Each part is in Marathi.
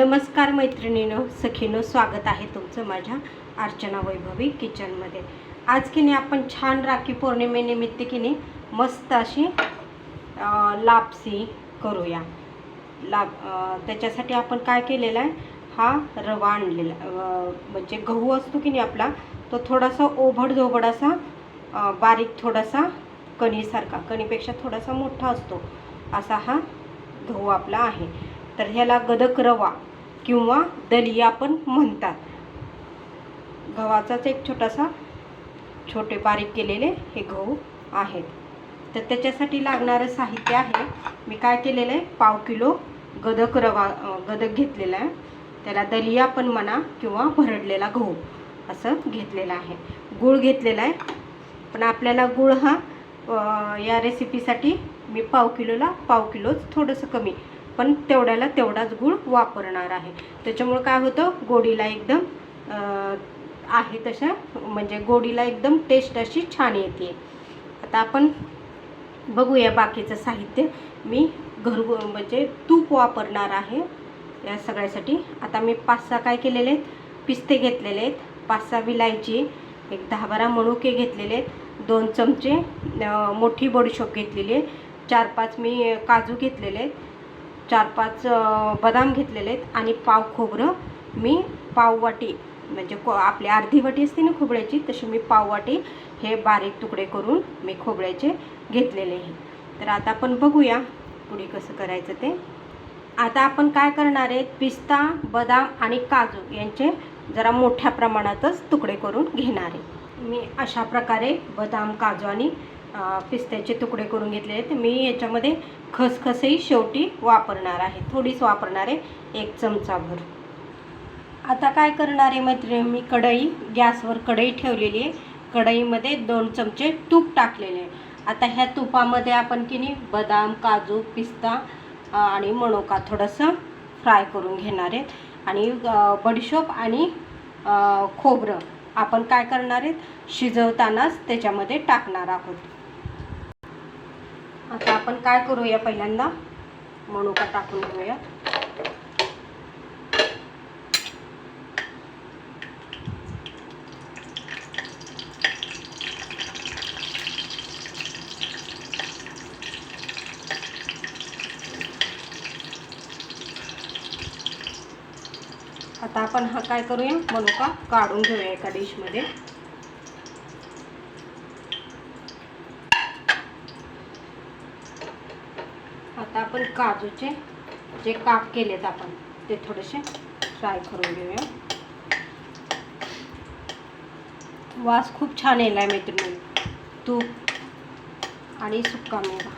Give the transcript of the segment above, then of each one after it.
नमस्कार मैत्रिणीनं सखीनं स्वागत आहे तुमचं माझ्या अर्चना वैभवी किचनमध्ये. आज की नाही आपण छान राखी पौर्णिमेनिमित्त की नाही मस्त अशी लापसी करूया. लाप त्याच्यासाठी आपण काय केलेलं आहे? हा रवा आणलेला म्हणजे गहू असतो की नाही आपला तो थोडासा ओभड धोबड असा बारीक थोडासा कणीसारखा कणीपेक्षा थोडासा मोठा असतो. असा हा गहू आपला आहे. तर ह्याला गदक रवा किंवा दलिया पण म्हणतात. गव्हाचाच एक छोटासा छोटे बारीक केलेले हे गहू आहेत. तर त्याच्यासाठी लागणारं साहित्य आहे. मी काय केलेलं आहे? पाव किलो गदक रवा गदक घेतलेला आहे. त्याला दलिया पण म्हणा किंवा भरडलेला गहू असं घेतलेलं आहे. गूळ घेतलेला आहे. पण आपल्याला गूळ हा या रेसिपीसाठी मी पाव किलोला पाव किलोच थोडंसं कमी पण तेवढ्याला तेवढाच गूळ वापरणार आहे. त्याच्यामुळं काय होतं? गोडीला एकदम आहे तशा म्हणजे गोडीला एकदम टेस्ट अशी छान येते. आता आपण बघूया बाकीचं साहित्य. मी घरगु म्हणजे तूप वापरणार आहे. या सगळ्यासाठी. आता मी पाच सहा काय केलेले आहेत? पिस्ते घेतलेले आहेत. पाच सहा विलायची एक दहा बारा मणुके घेतलेले आहेत. दोन चमचे मोठी बडीशोप घेतलेली आहे. चार पाच मी काजू घेतलेले आहेत. चार पाच बदाम घेतलेले आहेत आणि पाव खोबरं. मी पाववाटी म्हणजे को आपली अर्धी वाटी असते ना खोबऱ्याची तशी मी पाववाटी हे बारीक तुकडे करून मी खोबऱ्याचे घेतलेले आहे. तर आता आपण बघूया पुढे कसं करायचं ते. आता आपण काय करणार आहेत पिस्ता बदाम आणि काजू यांचे जरा मोठ्या प्रमाणातच तुकडे करून घेणार आहे. मी अशा प्रकारे बदाम काजू आणि पिस्त्याचे तुकडे करून घेतले आहेत. मी याच्यामध्ये खसखसही शेवटी वापरणार आहे. थोडीच वापरणार आहे. एक चमचाभर. आता काय करणार आहे मैत्रिणी? मी कढई गॅसवर कढई ठेवलेली आहे. कढईमध्ये दोन चमचे तूप टाकलेले आहे. आता ह्या तुपामध्ये आपण की नाही बदाम काजू पिस्ता आणि मणोका थोडंसं फ्राय करून घेणार आहेत. आणि बडीशोप आणि खोबरं आपण काय करणार आहेत? शिजवतानाच त्याच्यामध्ये टाकणार आहोत. आता आपण काय करूया पहिल्यांदा? मणुका टाकून घेऊया? आता आपण हा काय करूया? मनुका काढून घेऊया एका डिशमध्ये आता आपण काजूचे जे काप केलेत आपण ते थोडेसे फ्राय करून घेऊया. वास खूप छान येला आहे मैत्रिणी. तूप आणि सुक्का मेवा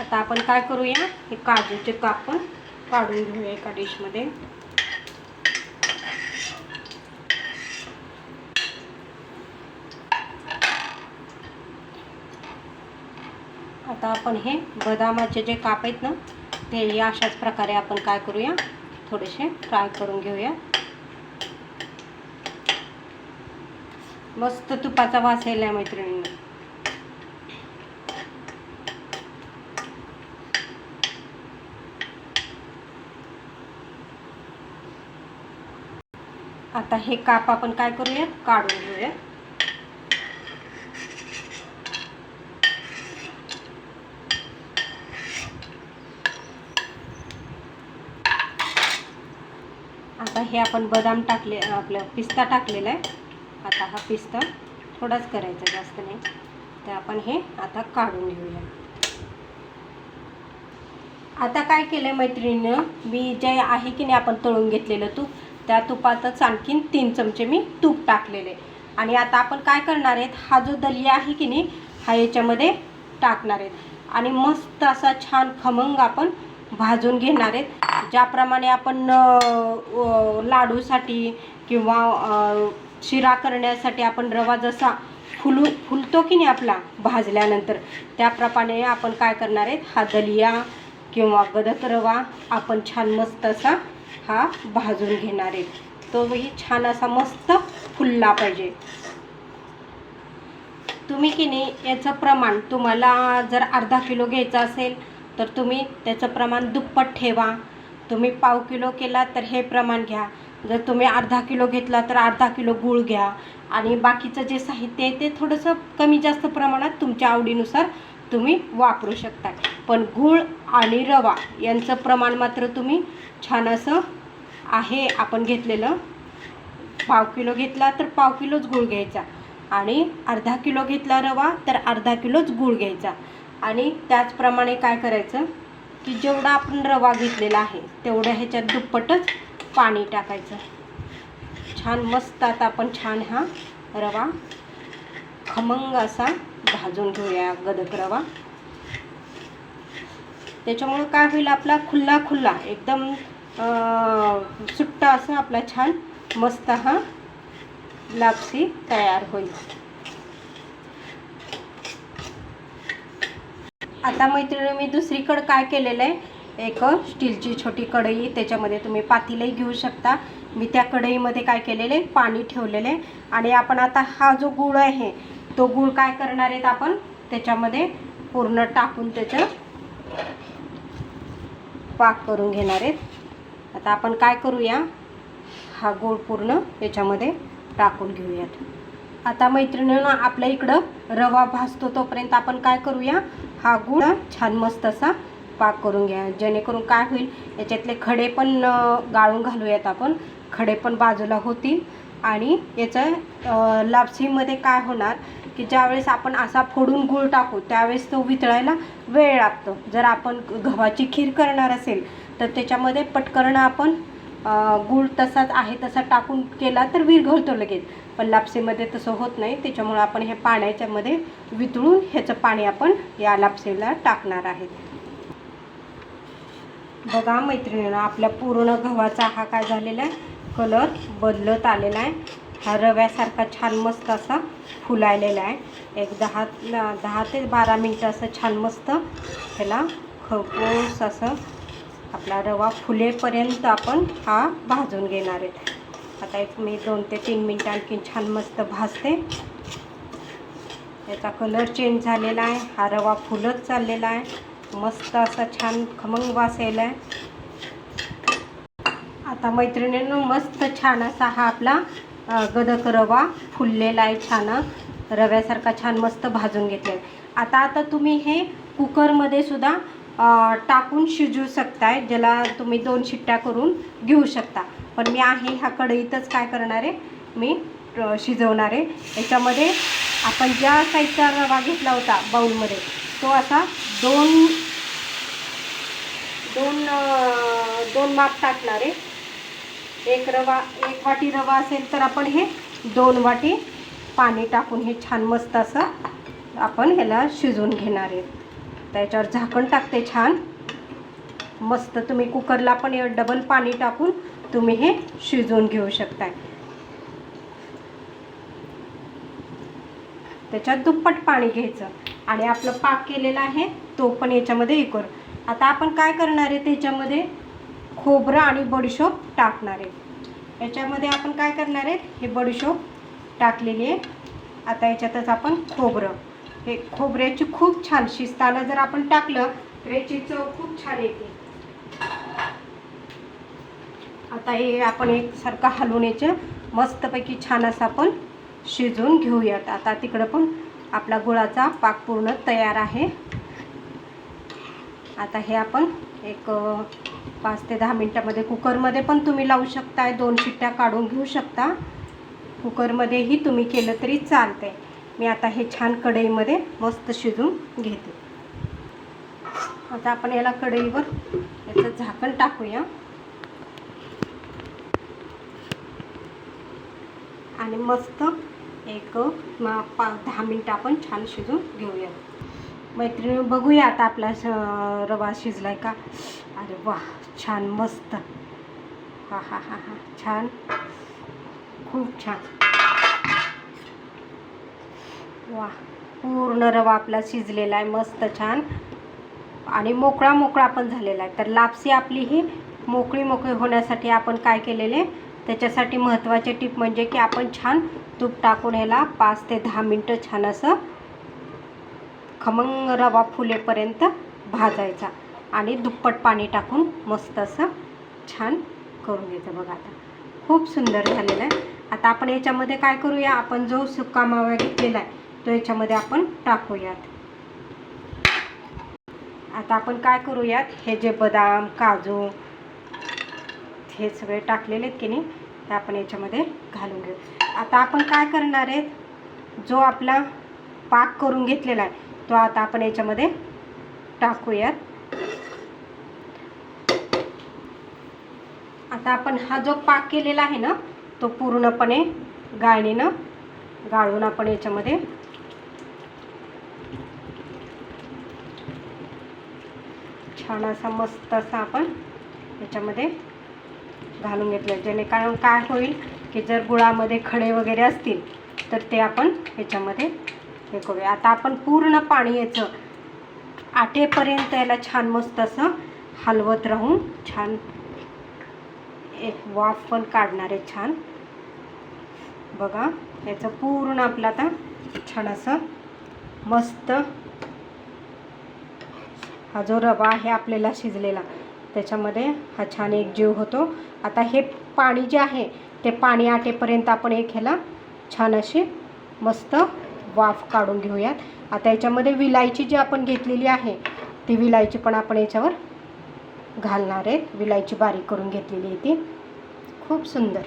आता आपण काय करूया? हे काजूचे काप काढून घेऊया एका डिशमध्ये. आता आपण हे बदामाचे जे काप आहेत ना ते या अशाच प्रकारे आपण काय करूया? थोडेसे फ्राय करून घेऊया. मस्त तुपाचा वास यायला मैत्रिणींना. आता हे काप आपण काय करूया काढून घेऊया. आता हे आपण बदाम टाकले आपलं पिस्ता टाकलेला आहे. आता हा पिस्ता थोडाच करायचा जास्त नाही. तर आपण हे आता काढून घेऊया. आता काय केलं मैत्रिणीनं? मी जे आहे की नाही आपण तळून घेतलेलं तूप. त्या तुपातच आणखीन तीन चमचे मी तूप टाकलेले. आणि आता आपण काय करणार आहेत? हा जो दलिया आहे की नाही हा याच्यामध्ये टाकणार आहेत. आणि मस्त असा छान खमंग आपण भाजून घेणार आहेत. ज्याप्रमाणे आपण लाडूसाठी किंवा शिरा करण्यासाठी आपण रवा जसा फुलू फुलतो की नाही आपला भाजल्यानंतर त्याप्रमाणे आपण काय करणार आहेत? हा दलिया किंवा गदक रवा आपण छान मस्त असा हा भाजून घेणार आहे. तोही छान असा मस्त फुलला पाहिजे. तुम्ही की नाही याचं प्रमाण तुम्हाला जर अर्धा किलो घ्यायचं असेल तर तुम्ही त्याचं प्रमाण दुप्पट ठेवा. तुम्ही पाव किलो केला तर हे प्रमाण घ्या. जर तुम्ही अर्धा किलो घेतला तर अर्धा किलो गूळ घ्या. आणि बाकीचं जे साहित्य आहे ते थोडंसं कमी जास्त प्रमाणात तुमच्या आवडीनुसार तुम्ही वापरू शकता पण गूळ आणि रवा यांचं प्रमाण मात्र तुम्ही छान असं आहे. आपण घेतलेलं पाव किलो घेतला तर पाव किलोच गूळ घ्यायचा आणि अर्धा किलो घेतला रवा तर अर्धा किलोच गूळ घ्यायचा. आणि त्याचप्रमाणे काय करायचं की जेवढा आपण रवा घेतलेला आहे तेवढ्या ह्याच्यात दुप्पटच पाणी टाकायचं. छान मस्त आता आपण छान हा रवा खमंग असा भाजून घेऊया गदक रवा. त्याच्यामुळं काय होईल आपला खुल्ला खुल्ला एकदम सुट्टा असा आपला छान मस्त हा लापसी तयार होईल. आता मैत्रिणी मी दुसरीकडं काय केलेलं आहे? एक स्टीलची छोटी कढई त्याच्यामध्ये तुम्ही पातीलही घेऊ शकता. मी त्या कढईमध्ये काय केलेलं आहे? पाणी ठेवलेलं आहे. आणि आपण आता हा जो गुळ आहे तो गूळ काय करणार आहेत आपण त्याच्यामध्ये पूर्ण टाकून त्याचं पाक करून घेणार आहेत. आता आपण काय करूया हा गूळ पूर्ण याच्यामध्ये टाकून घेऊयात. आता मैत्रिणीनं आपल्या इकडं रवा भाजतो तोपर्यंत आपण काय करूया हा गूळ छान मस्त असा पाक करून घ्या. जेणेकरून काय होईल याच्यातले खडे पण गाळून घालूयात आपण. खडे पण बाजूला होतील. आणि याचं लापसीमध्ये काय होणार की ज्यावेळेस आपण असा फोडून गूळ टाकू त्यावेळेस तो वितळायला वेळ लागतो. जर आपण गव्हाची खीर करणार असेल तर त्याच्यामध्ये पटकरणं आपण गूळ तसाच आहे तसा टाकून केला तर विरघळतो लगेच. पण लापसीमध्ये तसं होत नाही. त्याच्यामुळं आपण हे पाण्याच्यामध्ये वितळून ह्याचं पाणी आपण या लापसीला टाकणार आहे. बघा मैत्रिणीनं आपल्या पूर्ण गव्हाचा हा काय झालेला आहे? कलर बदलत आलेला आहे. हा रव्यासारखा छान मस्त असा फुलायलेला आहे. एक दहा दहा ते बारा मिनटं असं छान मस्त ह्याला खपूस असं आपला रवा फुलेपर्यंत आपण हा भाजून घेणार आहे. आता एक मी दोन ते तीन मिनटं आणखी छान मस्त भाजते. याचा कलर चेंज झालेला आहे. हा रवा फुलत चाललेला आहे. मस्त असा छान खमंग वास यायला आहे आता मैत्रिणीनं मस्त छान असा हा आपला गदक रवा फुललेला आहे छान. रव्यासारखा छान मस्त भाजून घेतले आता आता तुम्ही हे कुकरमध्ये सुद्धा टाकून शिजू शकताय ज्याला तुम्ही दोन शिट्ट्या करून घेऊ शकता. पण मी आहे ह्या कढईतच काय करणार आहे मी शिजवणार. आहे याच्यामध्ये आपण ज्या साईजचा रवा घेतला होता बाऊलमध्ये तो असा दोन दोन दोन माप टाकणार आहे एक रवा एक वाटी रवा असेल तर आपण हे दोन वाटी पाणी टाकून हे छान मस्त असं आपण ह्याला शिजवून घेणार आहे. त्याच्यावर झाकण टाकते छान. मस्त तुम्ही कुकरला पण डबल पाणी टाकून तुम्ही हे शिजवून घेऊ शकताय. त्याच्यात दुप्पट पाणी घ्यायचं आणि आपलं पाक केलेला आहे तो पण याच्यामध्ये हे करू. आता आपण काय करणार आहे त्याच्यामध्ये? खोबरं आणि बडीशोप टाकणार आहे. याच्यामध्ये आपण काय करणार आहे? हे बडीशोप टाकलेली आहे. आता याच्यातच आपण खोबरं. हे खोबऱ्याची खूप छान शिजताना जर आपण टाकलं तर याची चव खूप छान येते. आता हे आपण एकसारखं हलवून याचं मस्तपैकी छान असं आपण शिजवून घेऊयात. आता तिकडं पण आपला गुळाचा पाक पूर्ण तयार आहे. आता हे आपण एक पाच ते दहा मिनटामध्ये कुकरमध्ये पण तुम्ही लावू शकताय. दोन शिट्ट्या काढून घेऊ शकता. कुकरमध्येही तुम्ही केलं तरी चालते मी आता हे छान कढईमध्ये मस्त शिजवून घेते. आता आपण याला कढईवर याचं झाकण टाकूया. आणि मस्त एक पाच पा दहा मिनटं आपण छान शिजून घेऊया. मैत्रिणी बघूया आता आपला श- रवा शिजलाय का? अरे वा छान मस्त. हा हा हा हा छान. खूप छान. वा पूर्ण रवा आपला शिजलेला आहे मस्त छान. आणि मोकळा मोकळा पण झालेला आहे. तर लापसी आपली ही मोकळी मोकळी होण्यासाठी आपण काय केलेले? त्याच्यासाठी महत्त्वाचे टिप म्हणजे की आपण छान तूप टाकून याला पाच ते दहा मिनटं छान असं खमंग रवा फुलेपर्यंत भाजायचा. आणि दुप्पट पाणी टाकून मस्त असं छान करून घ्यायचं बघा आता. खूप सुंदर झालेलं आहे. आता आपण याच्यामध्ये काय करूया? आपण जो सुका मावा घेतलेला आहे तो याच्यामध्ये आपण टाकूयात. आता आपण काय करूयात? हे जे बदाम काजू हे सगळे टाकलेले आहेत की नाही ते आपण याच्यामध्ये घालून घेऊ. आता आपण काय करणार आहेत? जो आपला पाक करून घेतलेला आहे तो आता आपण याच्यामध्ये टाकूयात. आता आपण हा जो पाक केलेला आहे ना तो पूर्णपणे गाळणीनं गाळून आपण याच्यामध्ये छान असा मस्त असा आपण याच्यामध्ये घालून घेतलं जेणे कारण काय होईल की जर गुळामध्ये खडे वगैरे असतील तर ते आपण ह्याच्यामध्ये हे करूया. आता आपण पूर्ण पाणी याचं आटेपर्यंत याला छान मस्त असं हलवत राहून छान एक वाफ पण काढणार आहे छान. बघा याचं पूर्ण आपलं आता छान असं मस्त हा जो रवा आहे आपल्याला शिजलेला त्याच्यामध्ये हा छान एक जीव होतो. आता हे पाणी जे आहे ते पाणी आटेपर्यंत आपण एक ह्याला छान अशी मस्त वाफ काढून घेऊयात. आता याच्यामध्ये विलायची जी आपण घेतलेली आहे ती विलायची पण आपण याच्यावर घालणार आहेत. विलायची बारीक करून घेतलेली आहे ती. खूप सुंदर.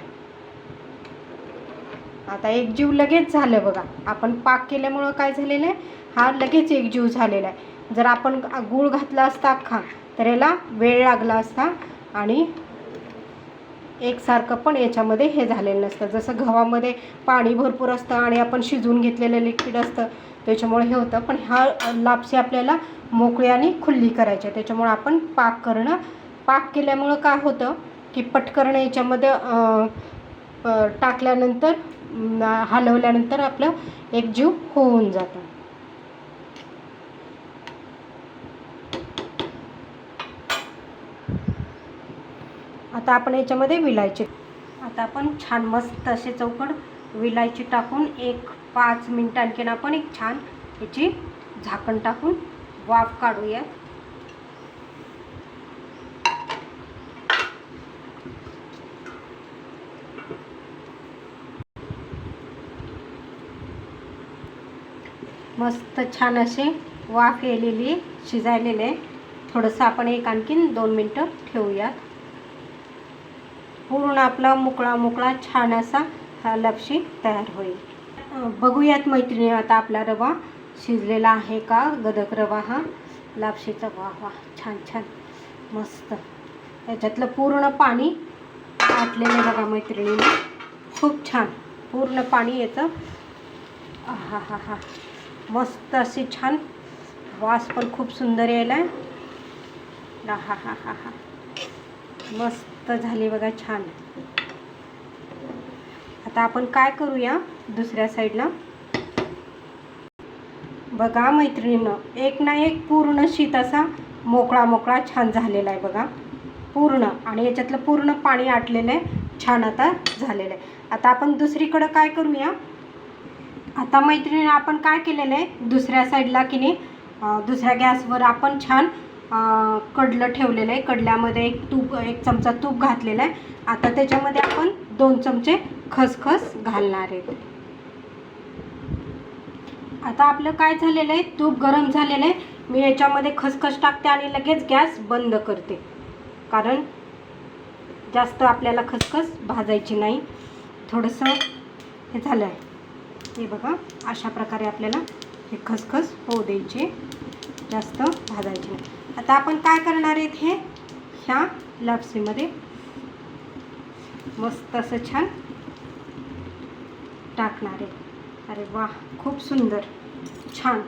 आता एक जीव लगेच झालं बघा. आपण पाक केल्यामुळं काय झालेलं आहे? हा लगेच एक जीव झालेला आहे. जर आपण गूळ घातला असता अख्खा तर याला वेळ लागला असता आणि एकसारखं पण याच्यामध्ये हे झालेलं नसतं. जसं गव्हामध्ये पाणी भरपूर असतं आणि आपण शिजवून घेतलेलं लिक्विड असतं त्याच्यामुळे हे होतं. पण ह्या लापशी आपल्याला मोकळी आणि खुल्ली करायची आहे त्याच्यामुळे आपण पाक करणं पाक केल्यामुळं काय होतं? की पटकन याच्यामध्ये टाकल्यानंतर हलवल्यानंतर आपलं एक जीव होऊन जातं. आता आपण याच्यामध्ये विलायची आता आपण छान मस्त असे चौकड विलायची टाकून एक पाच मिनटं आणखीन आपण एक छान याची झाकण टाकून वाफ काढूयात मस्त छान असे वाफ येलेली शिजायलेले. थोडंसं आपण एक आणखीन दोन मिनटं ठेवूयात. पूर्ण आपला मोकळा मोकळा छान असा हा लपशी तयार होईल. बघूयात मैत्रिणी आता आपला रवा शिजलेला आहे का? गदक रवा हा. लापशीचा वा वा छान छान. मस्त. याच्यातलं पूर्ण पाणी आटलेलं बघा मैत्रिणीने. खूप छान. पूर्ण पाणी येतं हा हा हा मस्त अशी छान. वास पण खूप सुंदर यायला आहे हा हा हा हा. मस्त झाली बघा छान. आता आपण काय करूया दुसऱ्या साईडला? बघा मैत्रिणीनं एक ना एक पूर्ण शीत असा मोकळा मोकळा छान झालेला आहे बघा. पूर्ण आणि याच्यातलं पूर्ण पाणी आटलेलं आहे. छान आता झालेलं आहे. आता आपण दुसरीकडं काय करूया? आता मैत्रिणी आपण काय केलेलं आहे? दुसऱ्या साईडला की नाही दुसऱ्या गॅसवर आपण छान कडलं ठेवलेलं आहे. कडल्यामध्ये एक तूप एक चमचा तूप घातलेला आहे. आता त्याच्यामध्ये आपण दोन चमचे खसखस घालणार आहेत. आता आपलं काय झालेलं आहे? तूप गरम झालेलं आहे. मी याच्यामध्ये खसखस टाकते आणि लगेच गॅस बंद करते. कारण जास्त आपल्याला खसखस भाजायची नाही. थोडंसं हे झालं आहे हे बघा अशा प्रकारे आपल्याला हे खसखस होऊ द्यायचे जास्त भाजायचे. नाही आता आपण काय करणार आहेत हे? ह्या लापसीमध्ये मस्त असं छान टाकणार आहे. अरे वा खूप सुंदर छान.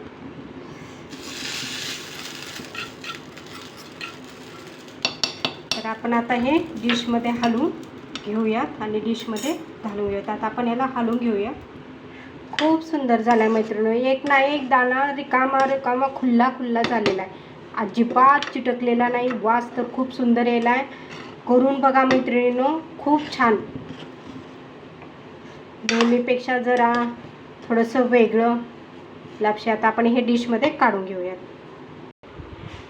तर आपण आता हे डिशमध्ये हलवून घेऊयात आणि डिशमध्ये घालून घेऊयात. आता आपण याला हलवून घेऊया. खूप सुंदर झाला आहे मैत्रिणी एक ना एक दाणा रिकामा रिकामा खुल्ला खुल्ला झालेला आहे. अजिबात चिटकलेला नाही. वास तर खूप सुंदर यायला आहे करून बघा मैत्रिणींनो. खूप छान. नेहमीपेक्षा जरा थोडंसं वेगळं. लापशी आता आपण हे डिशमध्ये काढून घेऊयात.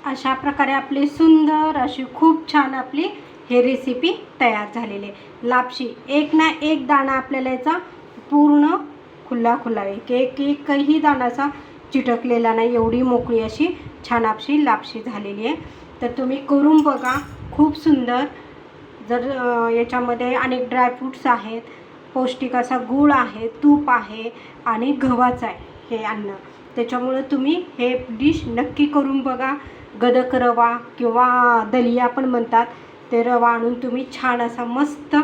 अशा प्रकारे आपली सुंदर अशी खूप छान आपली हे रेसिपी तयार झालेली आहे. लापशी. एक ना एक दाणा आपल्याला याचा पूर्ण खुल्ला खुल्ला एक एक एकही दाणाचा चिटकलेला नाही एवढी मोकळी अशी छान आपशी लापशी झालेली आहे. तर तुम्ही करून बघा खूप सुंदर. जर याच्यामध्ये अनेक ड्रायफ्रूट्स आहेत पौष्टिक असा गूळ आहे तूप आहे आणि गव्हाचं आहे हे अन्न. त्याच्यामुळं तुम्ही हे डिश नक्की करून बघा. गदक रवा किंवा दलिया पण म्हणतात. ते रवा आणून तुम्ही छान असा मस्त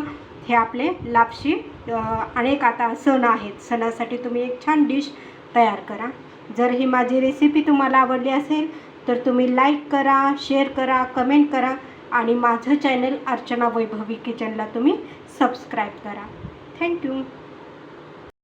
हे आपले लापशी अनेक आता सण आहेत. सणासाठी तुम्ही एक छान डिश तयार करा. जर ही माझी रेसिपी तुम्हाला आवडली असेल तर तुम्ही लाईक करा शेअर करा कमेंट करा आणि माझं चॅनल अर्चना वैभवी किचनला तुम्ही सबस्क्राईब करा. थँक्यू